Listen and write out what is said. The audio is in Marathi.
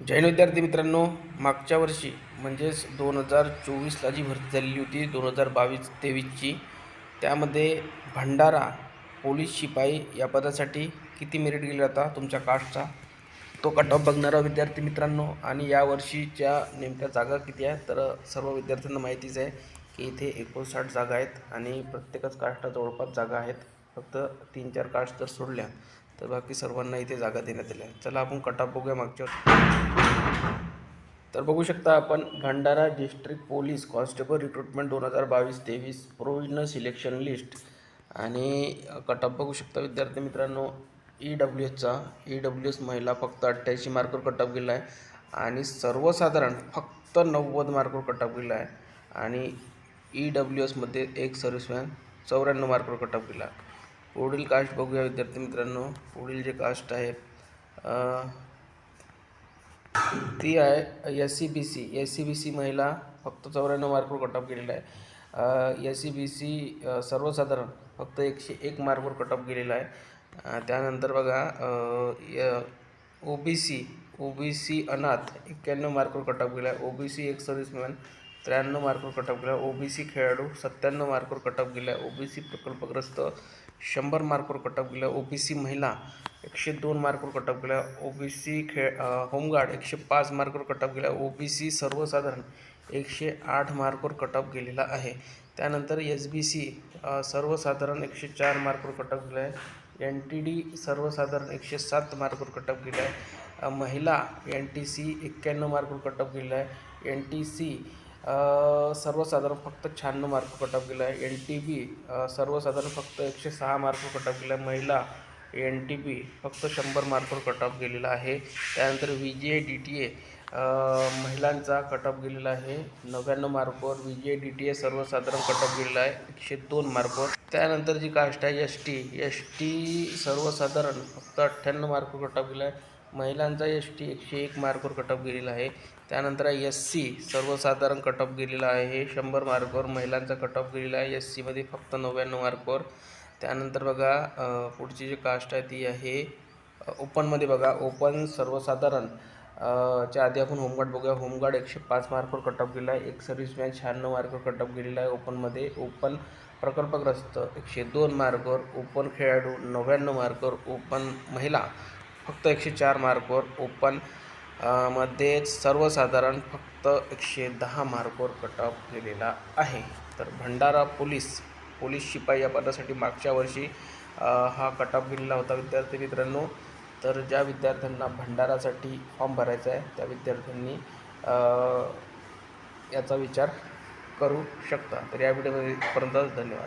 जैन विद्यार्थी मित्रांनो मागच्या वर्षी म्हणजेच दोन हजार चोवीसला जी भरती झालेली होती दोन हजार बावीस तेवीसची त्यामध्ये भंडारा पोलीस शिपाई या पदासाठी किती मेरिट गेला होता तुमच्या कास्टचा? तो कट ऑफ बघणारा विद्यार्थी मित्रांनो आणि या वर्षीच्या नेमक्या जागा किती आहेत तर सर्व विद्यार्थ्यांना माहितीच आहे की इथे एकोणसाठ जागा आहेत आणि प्रत्येकच कास्टला जवळपास जागा आहेत. फक्त तीन चार कास्ट जर सोडल्या तर बाकी सर्वांना इथे जागा देण्यात आल्या चला आपण कटाप बघूया मागच्या तर बघू शकता आपण Bhandara district police constable recruitment दोन हजार बावीस तेवीस प्रोविजनल सिलेक्शन लिस्ट आणि कटाप बघू शकता विद्यार्थी मित्रांनो ई डब्ल्यू एसचा ई डब्ल्यू एस महिला फक्त अठ्ठ्याऐंशी मार्कवर कटाप गेला आहे आणि सर्वसाधारण फक्त नव्वद मार्कवर कटाप गेला आहे आणि ई डब्ल्यू एसमध्ये एक सर्व्हिसमॅन चौऱ्याण्णव मार्कवर कटाप ऑफ गेला. पुढील कास्ट बघूया विद्यार्थी मित्रांनो. पुढील जे कास्ट आहे ती आहे S C B C S C B C महिला फक्त चौऱ्याण्णव मार्कवर कट ऑफ गेलेला आहे. एस सी बी सी सर्वसाधारण फक्त एकशे एक मार्कवर कट ऑफ गेलेला आहे. त्यानंतर बघा ओ बी सी ओ बी सी अनाथ एक्क्याण्णव मार्कवर कट ऑफ गेला आहे. ओ बी सी एक सर्व्हिसमॅन त्र्याण्णव मार्कवर कट ऑफ़ गेला ओ बी सी खेळाडू सत्त्याण्णव मार्कवर कट ऑफ़ गेला आहे ओ बी सी प्रकल्पग्रस्त शंभर मार्कवर कट ऑफ़ गेला ओ बी सी महिला एकशे दोन मार्कवर कट ऑफ़ गेला ओ बी सी खेळ होमगार्ड एकशे पाच मार्कवर कटअप ऑफ़ गेला ओ बी सी सर्वसाधारण एकशे आठ मार्कवर कटअप गेलेला आहे. एस बी सी सर्वसाधारण एकशे चार मार्कवर कट ऑफ़ गेला आहे. एन टी डी सर्वसाधारण एकशे सात मार्कवर कट ऑफ़ गेला महिला एन टी सी एक्क्याण्णव मार्कवर कट ऑफ़ गेला आहे. एन टी सी सर्वसाधारण फक्त शहाण्णव मार्क कट ऑफ गेला. आहे एन टी बी सर्वसाधारण फक्त एकशे सहा मार्क कट ऑफ गेला. आहे महिला एन टी बी फक्त शंभर मार्कवर कट ऑफ गेलेला आहे. त्यानंतर V J A D T A महिलांचा कट ऑफ गेलेला आहे. नव्याण्णव मार्कवर V J A D T A सर्वसाधारण कट ऑफ गेलेला आहे. एकशे दोन मार्कवर. त्यानंतर जी कास्ट आहे एस टी एस टी सर्वसाधारण फक्त अठ्ठ्याण्णव मार्कवर कट ऑफ गेला आहे. महिलांचा एस टी एकशे एक मार्कवर कटअप गेलेला आहे. त्यानंतर एस सी सर्वसाधारण कटअप गेलेला आहे. शंभर मार्कवर महिलांचा कटअप गेलेला आहे. एस सीमध्ये फक्त नव्याण्णव मार्कवर. त्यानंतर बघा पुढची जी कास्ट आहे ती आहे ओपनमध्ये बघा. ओपन सर्वसाधारण च्या आधी आपण होमगार्ड बघूया. होमगार्ड एकशे पाच मार्कवर कटअप गेला आहे. एक सर्व्हिसमॅन शहाण्णव मार्कवर कटअप गेलेला आहे ओपनमध्ये ओपन प्रकल्पग्रस्त एकशे दोन मार्कवर. ओपन खेळाडू नव्याण्णव मार्कवर. ओपन महिला फक्त एकशे चार मार्कवर ओपनमध्ये सर्वसाधारण फक्त एकशे दहा मार्कवर कट ऑफ गेलेला आहे. तर भंडारा पोलीस पोलीस शिपाई या पदासाठी मागच्या वर्षी हा कट ऑफ गेलेला होता विद्यार्थी मित्रांनो. तर ज्या विद्यार्थ्यांना भंडारासाठी फॉर्म भरायचा आहे त्या विद्यार्थ्यांनी याचा विचार करू शकता. तर या व्हिडिओमध्ये पर्यंत धन्यवाद.